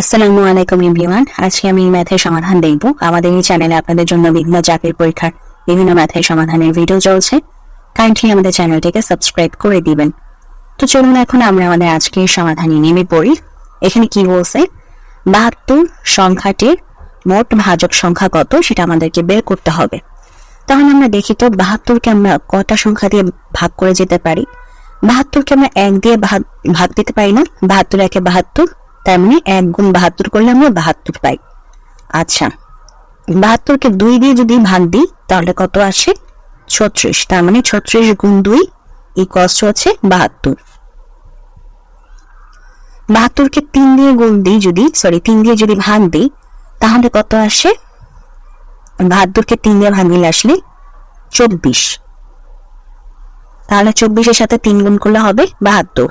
আসসালামু আলাইকুম এভরিওয়ান। আজকে আমি ম্যাথের সমাধান দেখব। আমাদের এই চ্যানেলে আপনাদের জন্য বিভিন্ন চাকরির পরীক্ষার বিভিন্ন ম্যাথের সমাধানের ভিডিও চলছে। কাইন্ডলি আমাদের চ্যানেলটিকে সাবস্ক্রাইব করে দিবেন। তো চলুন এখন আমরা আমাদের আজকের সমাধানে নেমে পড়ি। এখানে কি বলছে? বাহাত্তর সংখ্যাটির মোট ভাজক সংখ্যা কত? সেটা আমাদেরকে বের করতে হবে। তাহলে আমরা দেখি তো বাহাত্তরকে আমরা কটা সংখ্যা দিয়ে ভাগ করে যেতে পারি? বাহাত্তরকে আমরা এক দিয়ে ভাগ ভাগ দিতে পারি না। বাহাত্তর একে বাহাত্তর তার মানে এক গুণ বাহাত্তর করলে আমরা বাহাত্তর পাই। আচ্ছা বাহাত্তরকে দুই দিয়ে যদি ভাগ দিই, তাহলে কত আসে? ছত্রিশ, তার মানে ছত্রিশ গুণ দুই ইকস হচ্ছে বাহাত্তর। বাহাত্তরকে তিন দিয়ে গুণ দিই যদি সরি তিন দিয়ে যদি ভাগ দিই, তাহলে কত আসে? বাহাত্তরকে তিন দিয়ে ভাগ দিলে আসলে চব্বিশ। তাহলে চব্বিশের সাথে তিন গুণ করলে হবে বাহাত্তর।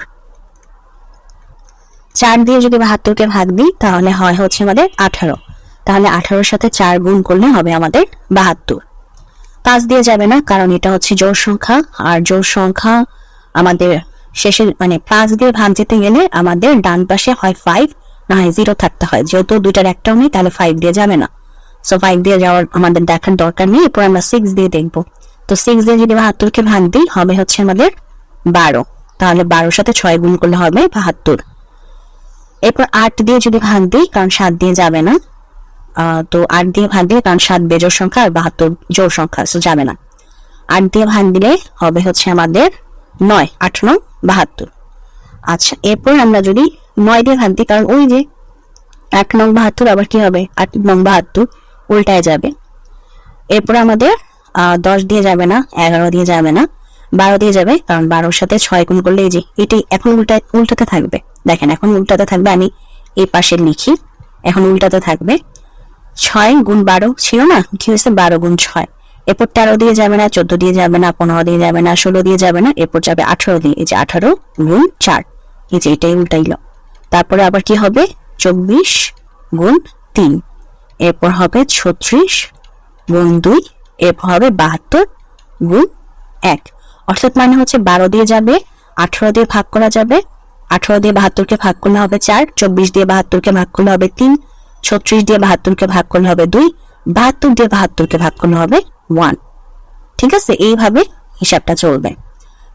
চার দিয়ে যদি বাহাত্তরকে ভাগ দিই, তাহলে হয় হচ্ছে আমাদের আঠারো। তাহলে আঠারোর সাথে চার গুণ করলে হবে আমাদের বাহাত্তর। পাঁচ দিয়ে যাবে না, কারণ এটা হচ্ছে জোর সংখ্যা, আর জোর সংখ্যা আমাদের শেষে মানে পাঁচ দিয়ে ভাগ যেতে গেলে আমাদের ডান পাশে হয় ফাইভ না হয় জিরো থাকতে হয়। যেহেতু দুইটার একটাও নেই, তাহলে ফাইভ দিয়ে যাবে না। সো ফাইভ দিয়ে যাওয়ার আমাদের দেখার দরকার নেই, এরপর আমরা সিক্স দিয়ে দেখব। তো সিক্স দিয়ে যদি বাহাত্তরকে ভাগ দিই, হবে হচ্ছে আমাদের বারো। তাহলে বারোর সাথে ছয় গুণ করলে হবে বাহাত্তর। এরপর আট দিয়ে যদি ভাগ দিই, কারণ সাত দিয়ে যাবে না। তো আট দিয়ে ভাগ দিলে, কারণ সাত বেজোর সংখ্যা আর বাহাত্তর জোর সংখ্যা যাবে না। আট দিয়ে ভাগ দিলে হবে হচ্ছে আমাদের নয়, আট নয় বাহাত্তর। আচ্ছা এরপর আমরা যদি নয় দিয়ে ভাগ দিই, কারণ ওই যে এক নং বাহাত্তর, আবার কি হবে? আট নং বাহাত্তর, উল্টায় যাবে। এরপর আমাদের দশ দিয়ে যাবে না, এগারো দিয়ে যাবে না, বারো দিয়ে যাবে, কারণ বারোর সাথে ছয় গুণ করলে এই যে, এটাই এখন উল্টায়, উল্টাতে থাকবে। দেখেন, এখন উল্টাতে থাকবে, আমি এই পাশে লিখি। এখন উল্টাতে থাকবে, ছয় গুণ বারো, ছিল না? কি হয়েছে? বারো গুণ ছয়। এরপর তেরো দিয়ে যাবে না, চোদ্দ দিয়ে যাবে না, পনেরো দিয়ে যাবে না, ষোলো দিয়ে যাবে না, এরপর যাবে আঠারো দিয়ে। এই যে আঠারো গুণ চার, এই যে এটাই উল্টাইল। তারপরে আবার কি হবে? চব্বিশ গুণ তিন, এরপর হবে ছত্রিশ গুণ দুই, এরপর হবে বাহাত্তর গুণ এক। অর্থাৎ মানে হচ্ছে বারো দিয়ে যাবে, আঠারো দিয়ে ভাগ করা যাবে আঠারো দিয়ে বাহাত্তরকে ভাগ করলে হবে চার, চব্বিশ দিয়ে বাহাত্তরকে ভাগ করলে হবে তিন, ছত্রিশ দিয়ে বাহাত্তরকে ভাগ করলে হবে দুই, বাহাত্তর দিয়ে বাহাত্তরকে ভাগ করলে হবে ওয়ান ঠিক আছে? এইভাবে হিসাবটা চলবে।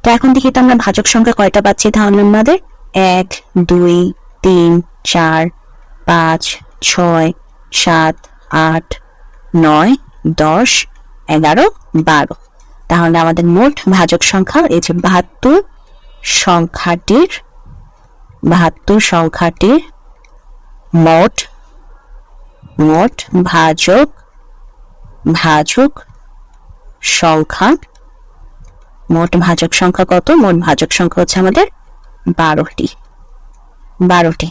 তো এখন দেখি তো আমরা ভাজক সংখ্যা কয়টা পাচ্ছি তাহলে আমাদের? এক, দুই, তিন, চার, পাঁচ, ছয়, সাত, আট, নয়, দশ, এগারো, বারো। তাহলে আমাদের মোট ভাজক সংখ্যা এই যে বাহাত্তর সংখ্যাটির বাহাত্তর সংখ্যাটির মোট মোট ভাজক ভাজক সংখ্যা। মোট ভাজক সংখ্যা কত? মোট ভাজক সংখ্যা হচ্ছে আমাদের বারোটি। বারোটি।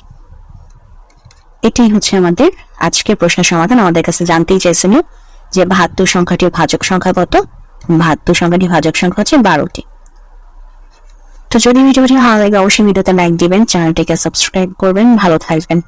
এটি হচ্ছে আমাদের আজকের প্রশ্নের সমাধান। আমাদের কাছে জানতেই চাইছিল যে বাহাত্তর সংখ্যাটির ভাজক সংখ্যা কত? বাহাত্তর সংখ্যাটি ভাজক সংখ্যা হচ্ছে বারোটি। তো যদি ভিডিওটি ভালো লাগে অবশ্যই ভিডিওতে লাইক দিবেন চ্যানেলটিকে সাবস্ক্রাইব করবেন। ভালো থাকবেন।